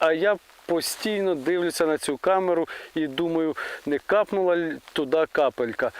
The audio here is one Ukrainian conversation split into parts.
а я постійно дивлюся на цю камеру і думаю, не капнула туди капелька.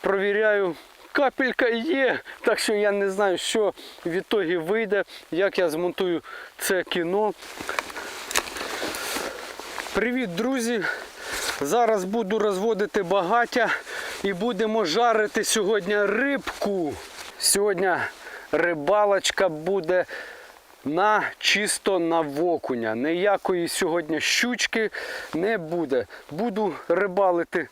Провіряю, капелька є. Так що я не знаю, що в ітогі вийде, як я змонтую це кіно. Привіт, друзі! Зараз буду розводити багаття і будемо жарити сьогодні рибку. Сьогодні рибалочка буде на чисто на окуня. Ніякої сьогодні щучки не буде. Буду рибалити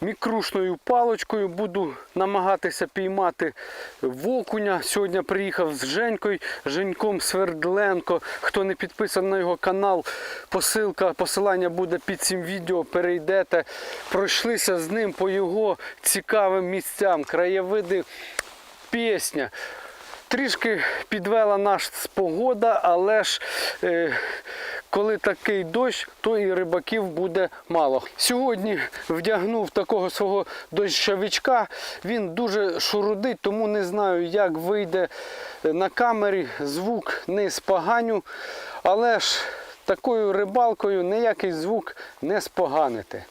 мікрушною паличкою, буду намагатися піймати окуня. Сьогодні приїхав з Женькою, Женьком Свердленко. Хто не підписаний на його канал, посилка, посилання буде під цим відео. Перейдете, пройшлися з ним по його цікавим місцям, краєвиди, пісня. Трішки підвела нас погода, але ж е, коли такий дощ, то і рибаків буде мало. Сьогодні вдягнув такого свого дощовичка. Він дуже шурудить, тому не знаю, як вийде на камері. Звук не споганю, але ж такою рибалкою ніякий звук не споганите.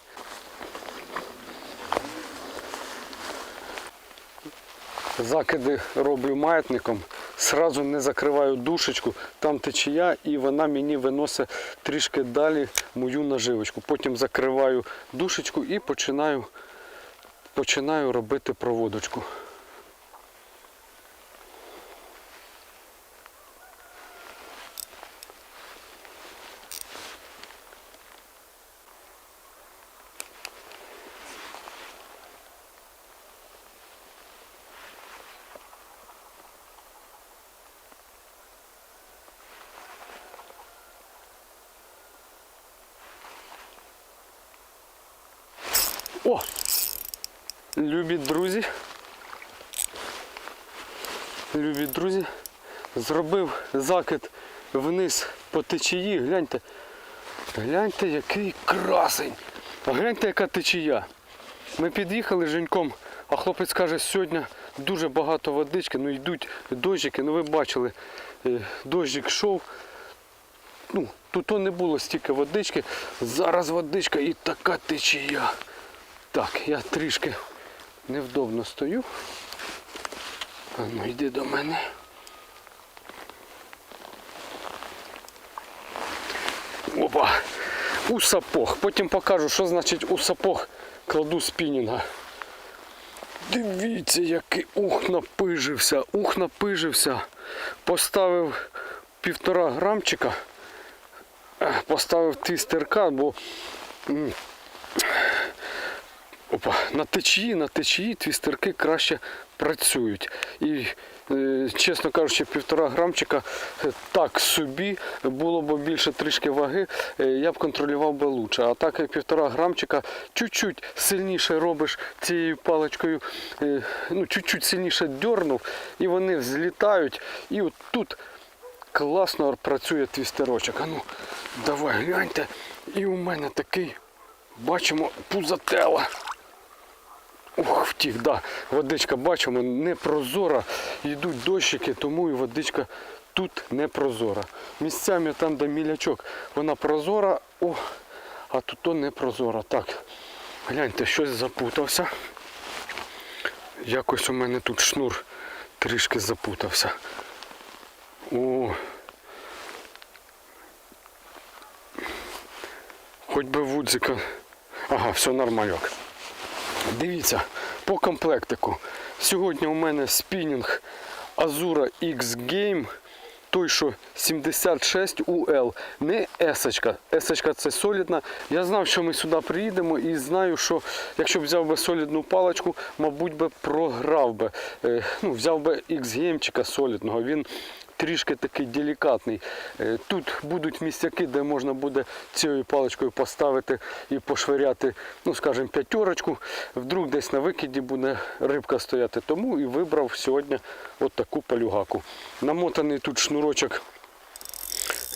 Закиди роблю маятником, сразу не закриваю душечку, там течія, і вона мені виносить трішки далі мою наживочку. Потім закриваю душечку і починаю, починаю робити проводочку. О! Любі друзі. Любі друзі. Зробив закид вниз по течії. Гляньте. Гляньте, який красень. Гляньте, яка течія. Ми під'їхали Женьком, а хлопець каже, сьогодні дуже багато водички, ну йдуть дощики, ну ви бачили, е, дощик йшов. Ну, тут не було стільки водички, зараз водичка і така течія. Так, я трішки невдобно стою. А ну йди до мене. Опа! У сапог. Потім покажу, що значить у сапог кладу спінінга. Дивіться, який ух напижився, ух напижився. Поставив півтора грамчика, Е, поставив твістерка, бо Опа, на течії, на течії твістерки краще працюють. І, е, чесно кажучи, півтора грамчика е, так собі було б більше трішки ваги, е, я б контролював би лучше. А так як півтора грамчика чуть-чуть сильніше робиш цією паличкою, ну, чуть-чуть сильніше дьорнув, і вони взлітають. І от тут класно працює твістерочок. А ну, давай гляньте. І у мене такий, бачимо, пузатела. Ух, втік, да. Водичка бачимо, не прозора. Йдуть дощики, тому і водичка тут не прозора. Місцями там, де мілячок, вона прозора, о, а тут то не прозора. Так, гляньте, щось запутався. Якось у мене тут шнур трішки запутався. О. Хоч би вудзика. Ага, все нормально. Дивіться, по комплектику. Сьогодні у мене спінінг Azura X Game. Той, що 76 UL, не есочка. Есочка це солідна. Я знав, що ми сюди приїдемо і знаю, що якщо б взяв би солідну паличку, мабуть би програв би. Е, Ну, взяв би X-геймчика солідного. Він трішки такий делікатний. Е, Тут будуть місцяки, де можна буде цією паличкою поставити і пошвиряти, ну скажімо, п'ятерочку. Вдруг десь на викиді буде рибка стояти. Тому і вибрав сьогодні от таку палюгаку. Намотаний тут шнурочок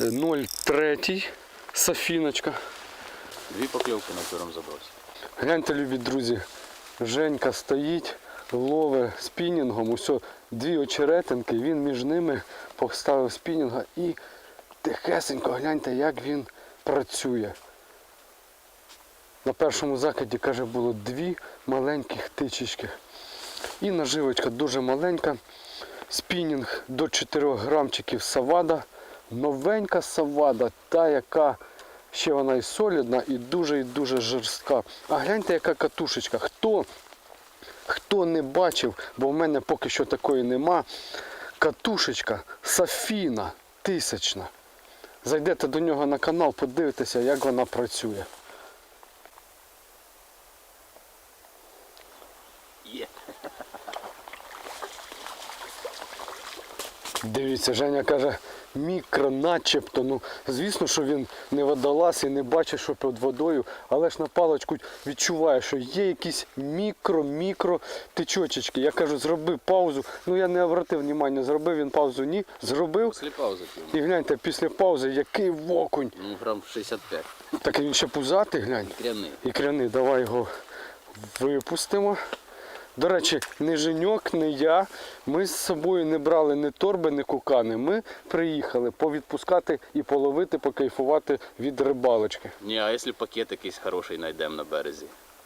е, 0,3 сафіночка. Дві покльовки на первому забросі. Гляньте, любі друзі, Женька стоїть, лове спінінгом, усе дві очеретинки, він між ними поставив спінінга і тихесенько, гляньте, як він працює. На першому закиді, каже, було дві маленьких тичечки. І наживочка дуже маленька. Спінінг до 4 грамчиків савада. Новенька савада, та яка ще вона і солідна, і дуже і дуже жорстка. А гляньте, яка катушечка. Хто, хто не бачив, бо в мене поки що такої нема. Катушечка Сафіна тисячна. Зайдете до нього на канал, подивитеся, як вона працює. Є. Дивіться, Женя каже, мікро начебто. Ну, звісно, що він не водолаз і не бачить, що під водою, але ж на паличку відчуває, що є якісь мікро-мікро течочечки. Я кажу, зроби паузу. Ну я не обратив увагу, зробив він паузу, ні, зробив. Після паузи. І гляньте, після паузи, який вокунь. Ну, грам 65. Так він ще пузатий, глянь. Кряний. Ікряний, давай його випустимо. До речі, не Женьок, не я. Ми з собою не брали ні торби, ні кукани. Ми приїхали повідпускати і половити, покайфувати від рибалочки. Ні, а якщо пакет якийсь хороший знайдемо на березі?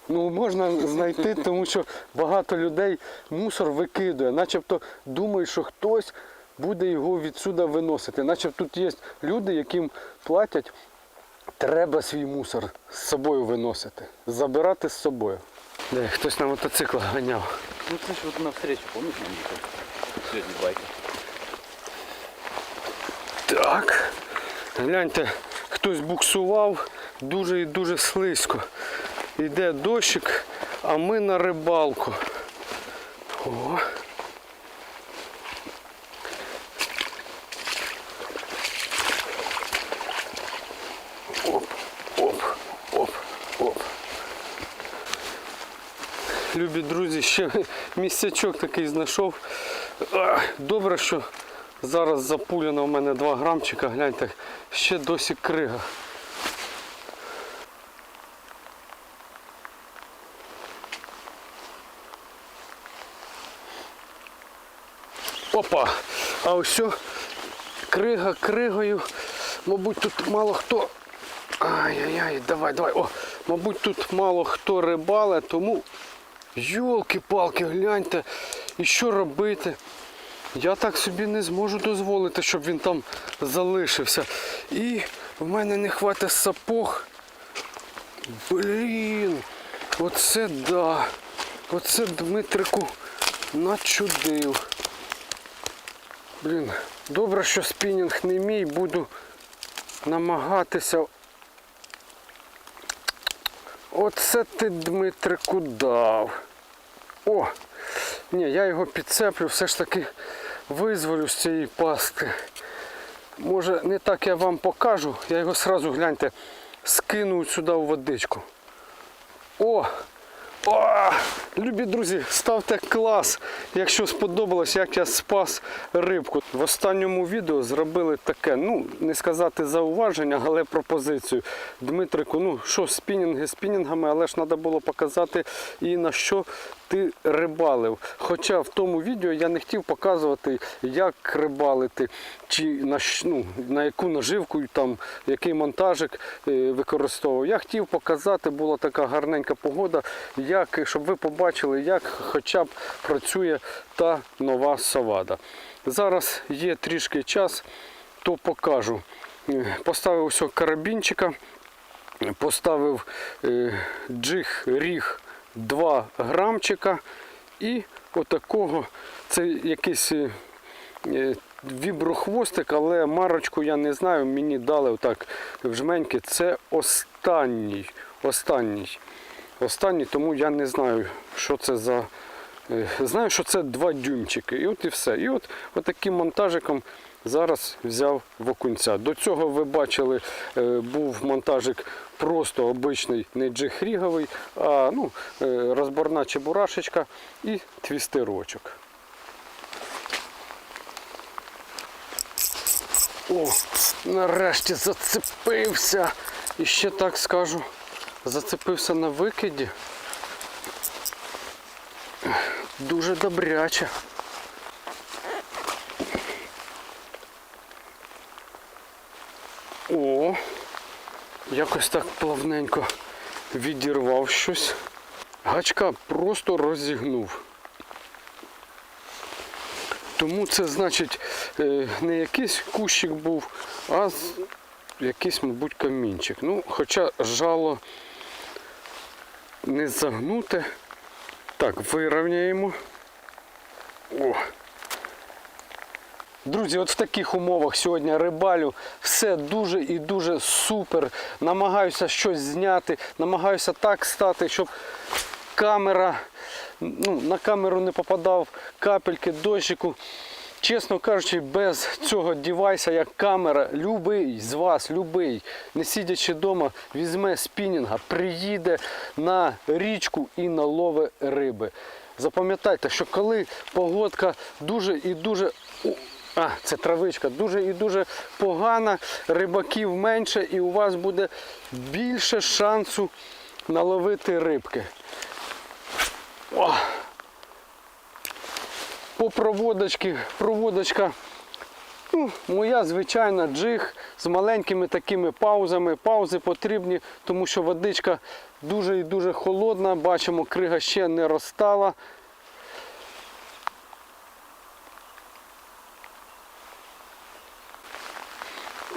Ну, можна знайти, тому що багато людей мусор викидує, начебто думають, що хтось буде його відсюди виносити. Начебто тут є люди, яким платять, треба свій мусор з собою виносити, забирати з собою. Де, хтось на мотоциклах ганяв. Ну це ж от на встречу, помниш нам їхав? Сьогодні байки. Так. Гляньте, хтось буксував дуже і дуже слизько. Йде дощик, а ми на рибалку. О. Любі друзі, ще місцячок такий знайшов. Добре, що зараз запулено у мене 2 грамчика, гляньте, ще досі крига. Опа! А ось крига кригою. Мабуть, тут мало хто. Ай-яй-яй, давай, давай. О, мабуть, тут мало хто рибале, тому Йолки-палки, гляньте, і що робити? Я так собі не зможу дозволити, щоб він там залишився. І в мене не хватить сапог. Блін, оце да. Оце Дмитрику начудив. Блін, добре, що спінінг не мій, буду намагатися Оце ти, Дмитрику, дав. О! Ні, я його підцеплю, все ж таки визволю з цієї пастки. Може, не так я вам покажу, я його сразу, гляньте, скину сюди у водичку. О! О! Любі друзі, ставте клас, якщо сподобалось, як я спас рибку. В останньому відео зробили таке, ну, не сказати зауваження, але пропозицію. Дмитрику, ну що, спінінги спінінгами, але ж треба було показати і на що ти рибалив. Хоча в тому відео я не хотів показувати, як рибалити, чи на, ну, на яку наживку, там, який монтажик е, використовував. Я хотів показати, була така гарненька погода, як, щоб ви побачили, як хоча б працює та нова совада. Зараз є трішки час, то покажу. Е, Поставив ось карабінчика, поставив е, джиг ріг 2 грамчика і отакого, це якийсь е, е, віброхвостик, але марочку я не знаю, мені дали отак в жменьки. Це останній. Останній. Останній, тому я не знаю, що це за. е, Знаю, що це два дюймчики. І от і все. І от, от таким монтажиком зараз взяв в окунця. До цього ви бачили, е, був монтажик просто обичний, не джихріговий, а ну, е, розборна чебурашечка і твістерочок. О, нарешті зацепився. І ще так скажу, зацепився на викиді. Дуже добряче. Якось так плавненько відірвав щось. Гачка просто розігнув. Тому це значить е, не якийсь кущик був, а якийсь, мабуть, камінчик. Ну, хоча жало не загнуте. Так, вирівняємо. О. Друзі, от в таких умовах сьогодні рибалю все дуже і дуже супер. Намагаюся щось зняти, намагаюся так стати, щоб камера, ну, на камеру не попадав капельки дощику. Чесно кажучи, без цього девайса, як камера, любий з вас, любий, не сидячи вдома, візьме спінінга, приїде на річку і налове риби. Запам'ятайте, що коли погодка дуже і дуже. А, це травичка, дуже і дуже погана, рибаків менше, і у вас буде більше шансу наловити рибки. О! По проводочці, проводочка, ну, моя звичайна джиг з маленькими такими паузами. Паузи потрібні, тому що водичка дуже і дуже холодна. Бачимо, крига ще не розтала.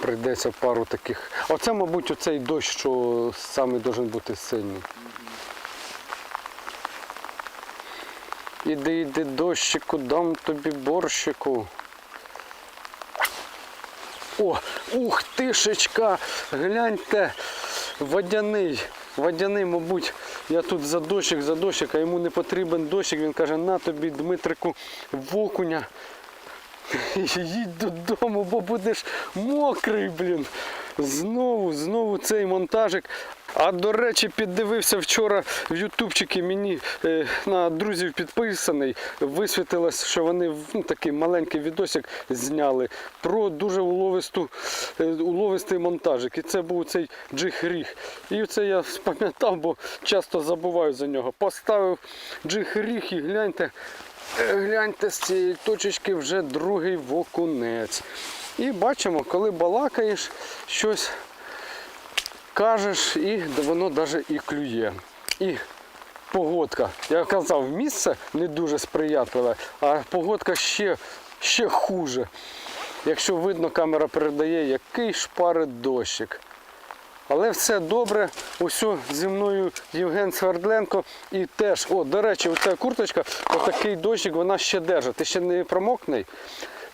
Прийдеться пару таких. Оце, мабуть, оцей дощ, що саме должен бути сильний. Іди, іди, дощику, дам тобі борщику. О, ух тишечка! Гляньте, водяний. Водяний, мабуть, я тут за дощик, за дощик, а йому не потрібен дощик. Він каже, на тобі, Дмитрику, в окуня. Їдь додому, бо будеш мокрий, блін. Знову, знову цей монтажик. А до речі, піддивився вчора в ютубчики мені е, на друзів підписаний. Висвітилось, що вони ну, такий маленький відосик зняли про дуже уловисту, е, уловистий монтажик. І це був цей джиг-ріг. І це я спам'ятав, бо часто забуваю за нього. Поставив джиг-ріг і гляньте, Гляньте, з цієї точечки вже другий вокунець. І бачимо, коли балакаєш, щось кажеш, і воно навіть і клює. І погодка. Я казав, місце не дуже сприятливе, а погодка ще, ще хуже. Якщо видно, камера передає, який шпарить дощик. Але все добре. Усьо зі мною Євген Свердленко. І теж, о, до речі, оця курточка, отакий дощик, вона ще держить. Ти ще не промокний.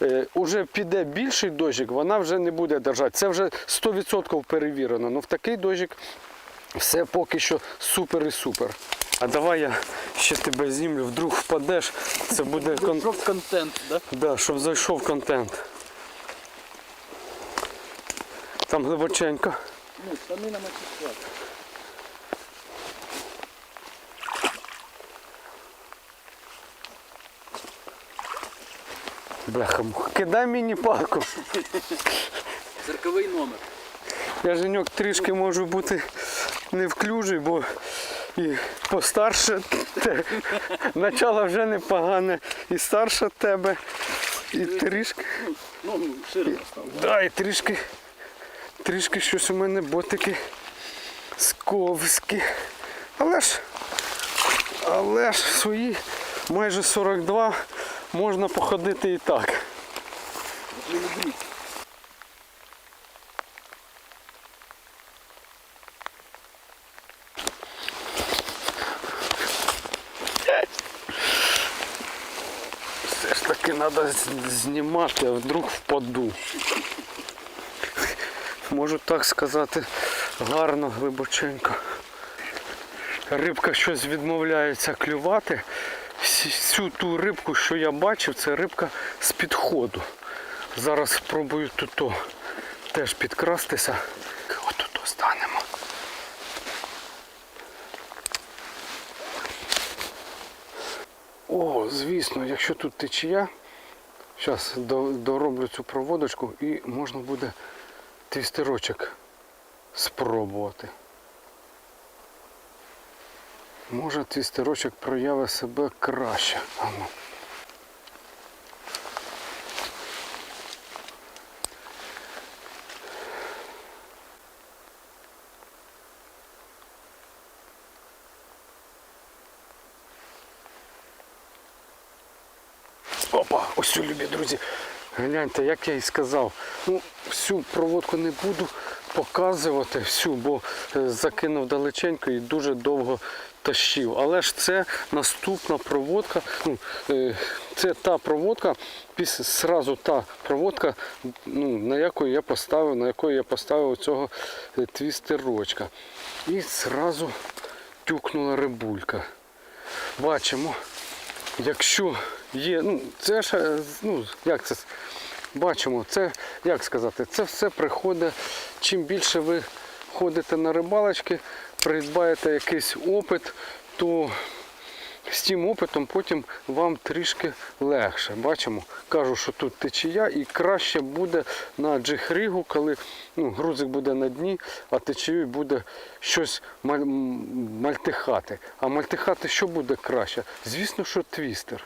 Е, уже піде більший дощик, вона вже не буде держати. Це вже 100% перевірено. Ну в такий дощик все поки що супер і супер. А давай я ще тебе знімлю, вдруг впадеш. Це буде кон... Щоб контент, да? Да, щоб зайшов контент. Там глибоченько. Ну, штани на мочі Бляха, кидай мені палку. Цирковий номер. Я Женьок трішки можу бути невклюжий, бо і постарше те. Начало вже непогане. І старше тебе. І трішки. Ну, ну, широко став. Да, і трішки. Трішки щось у мене ботики сковські. Але ж. Але ж свої майже 42 можна походити і так. Все ж таки треба знімати, а вдруг впаду. Можу так сказати, гарно, глибоченько. Рибка щось відмовляється клювати. Всю ту рибку, що я бачив, це рибка з підходу. Зараз спробую тут теж підкрастися. Отут станемо. О, звісно, якщо тут течія, зараз дороблю цю проводочку і можна буде твістерочок спробувати. Може твістерочок прояви себе краще. Ану. Опа, ось любі друзі. Гляньте, як я і сказав. Ну, всю проводку не буду показувати, всю, бо е, закинув далеченько і дуже довго тащив. Але ж це наступна проводка. Ну, е, це та проводка, після сразу та проводка, ну, на яку я поставив, на яку я поставив цього е, твістерочка. І зразу тюкнула рибулька. Бачимо, якщо є, ну це ж, ну як це, бачимо, це, як сказати, це все приходить, чим більше ви ходите на рибалочки, придбаєте якийсь опит, то з тим опитом потім вам трішки легше. Бачимо, кажу, що тут течія і краще буде на джихрігу, коли ну, грузик буде на дні, а течією буде щось маль- мальтихати. А мальтихати що буде краще? Звісно, що твістер.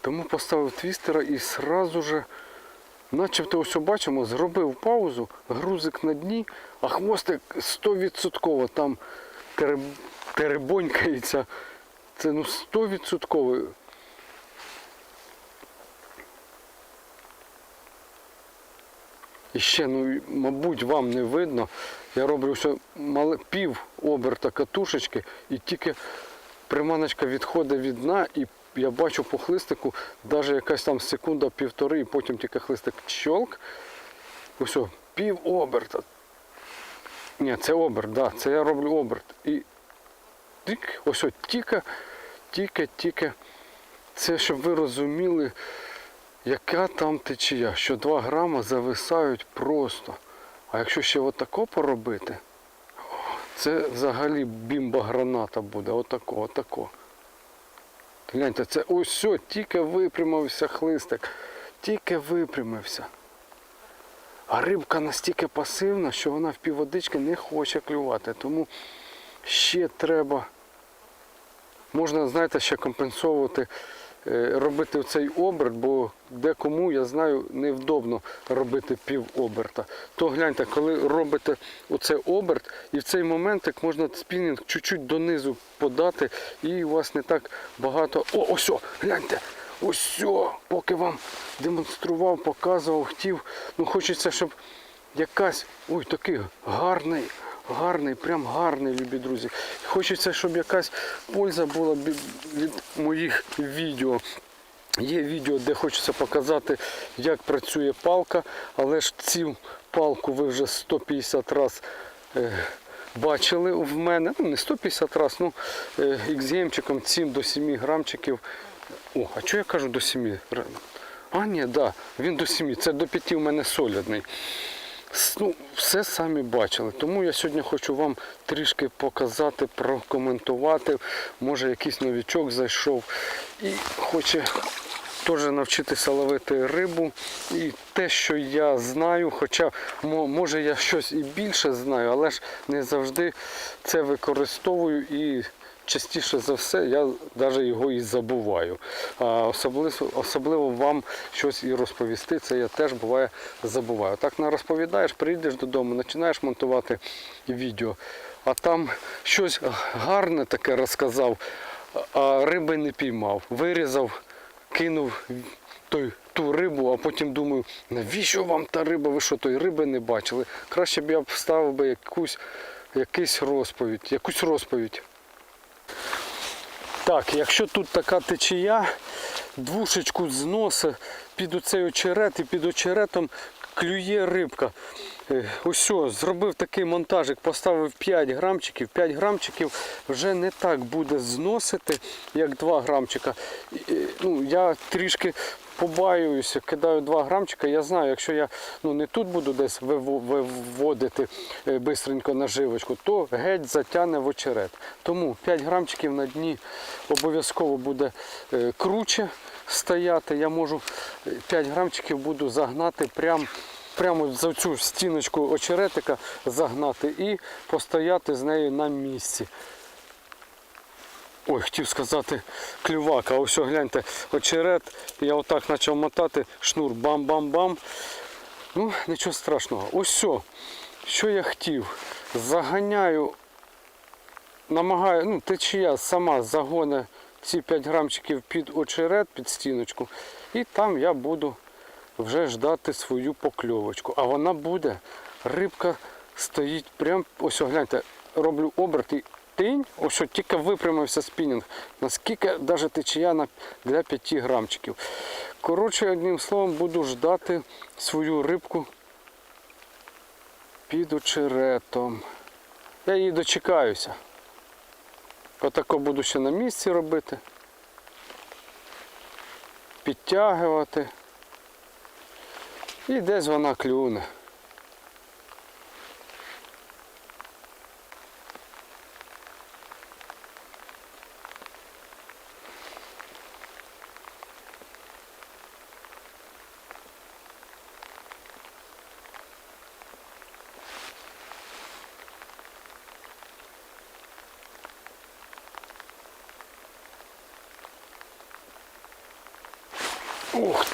Тому поставив твістера і сразу же, начебто ось бачимо, зробив паузу, грузик на дні, а хвостик 100% там тереб... теребонькається. Це ну 100%. І ще, ну, мабуть, вам не видно. Я роблю ще мале, пів оберта катушечки і тільки приманочка відходить від дна і я бачу по хлистику навіть якась там секунда півтори, і потім тільки хлистик щолк. Ось, пів оберта. Ні, це оберт, да, це я роблю оберт. І тик, ось тільки, тільки, тільки. Це щоб ви розуміли, яка там течія, що 2 грама зависають просто. А якщо ще отако поробити, це взагалі бімба граната буде. Отако, отако. Гляньте, це ось тільки випрямився хлистик, тільки випрямився. А рибка настільки пасивна, що вона в півводички не хоче клювати. Тому ще треба, можна, знаєте, ще компенсовувати, е, робити цей оберт, бо декому, я знаю, невдобно робити пів оберта. То гляньте, коли робите оцей оберт, і в цей моментик можна спінінг чуть-чуть донизу подати, і у вас не так багато. О, ось, гляньте! Ось, о, поки вам демонстрував, показував, хотів. Ну хочеться, щоб якась. Ой, такий гарний, гарний, прям гарний, любі друзі. Хочеться, щоб якась польза була від моїх відео. Є відео, де хочеться показати, як працює палка, але ж цю палку ви вже 150 разів е, бачили в мене. Ну, не 150 разів, ну е, XM-чиком 7 до 7 грамчиків. О, а що я кажу до 7? А, ні, да, він до 7. Це до 5 у мене солідний. Ну, все самі бачили. Тому я сьогодні хочу вам трішки показати, прокоментувати. Може якийсь новічок зайшов і хоче теж навчитися ловити рибу. І те, що я знаю, хоча може я щось і більше знаю, але ж не завжди це використовую і частіше за все я навіть його і забуваю. Особливо, особливо вам щось і розповісти, це я теж буває забуваю. Так не розповідаєш, прийдеш додому, починаєш монтувати відео, а там щось гарне таке розказав, а риби не піймав. Вирізав, кинув той. Ту рибу, а потім думаю, навіщо вам та риба? Ви що тої риби не бачили? Краще б я вставив би якусь, якийсь розповідь, якусь розповідь. Так, якщо тут така течія, двушечку зносить під оцей очерет і під очеретом клює рибка. Е, Ось, зробив такий монтажик, поставив 5 грамчиків. 5 грамчиків вже не так буде зносити, як 2 грамчика. Е, Ну, я трішки побаююся, кидаю 2 грамчика. Я знаю, якщо я ну, не тут буду десь виводити е, бистренько наживочку, то геть затягне в очерет. Тому 5 грамчиків на дні обов'язково буде е, круче стояти. Я можу е, 5 грамчиків буду загнати прямо прямо за цю стіночку очеретика загнати і постояти з нею на місці. Ой, хотів сказати клювак, а ось гляньте, очерет, я отак почав мотати, шнур бам-бам-бам. Ну, нічого страшного. Ось все, що я хотів. Заганяю, намагаю, ну, течія сама загоне ці 5 грамчиків під очерет, під стіночку. І там я буду вже ждати свою покльовочку. А вона буде. Рибка стоїть прям, ось гляньте, роблю оберт і тинь, ось що тільки випрямився спінінг. Наскільки навіть течія для 5 грамчиків. Коротше, одним словом, буду ждати свою рибку під очеретом. Я її дочекаюся. Отако буду ще на місці робити. Підтягувати. І десь вона клюне.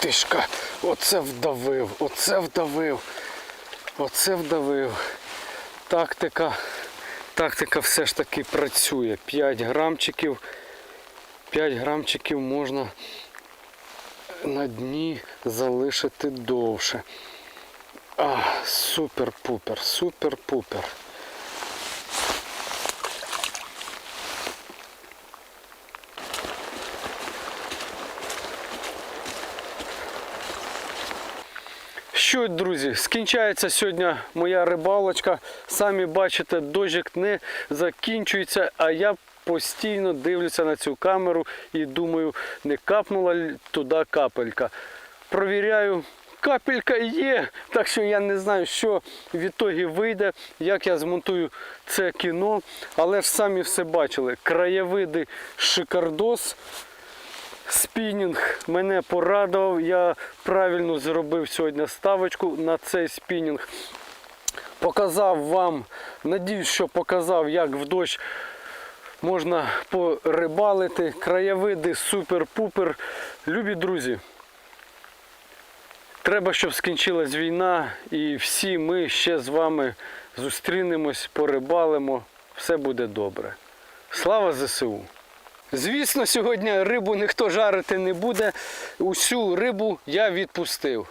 Тишка, оце вдавив, оце вдавив, оце вдавив. Тактика, тактика все ж таки працює. 5 грамчиків, 5 грамчиків можна на дні залишити довше. А, супер-пупер, супер-пупер. Що, друзі, скінчається сьогодні моя рибалочка. Самі бачите, дощик не закінчується, а я постійно дивлюся на цю камеру і думаю, не капнула туди капелька. Провіряю, капелька є, так що я не знаю, що в ітогі вийде, як я змонтую це кіно. Але ж самі все бачили. Краєвиди шикардос. Спінінг мене порадував. Я правильно зробив сьогодні ставочку на цей спінінг. Показав вам, надіюсь, що показав, як в дощ можна порибалити. Краєвиди супер-пупер. Любі друзі. Треба, щоб скінчилась війна, і всі ми ще з вами зустрінемось, порибалимо. Все буде добре. Слава ЗСУ! Звісно, сьогодні рибу ніхто жарити не буде. Усю рибу я відпустив.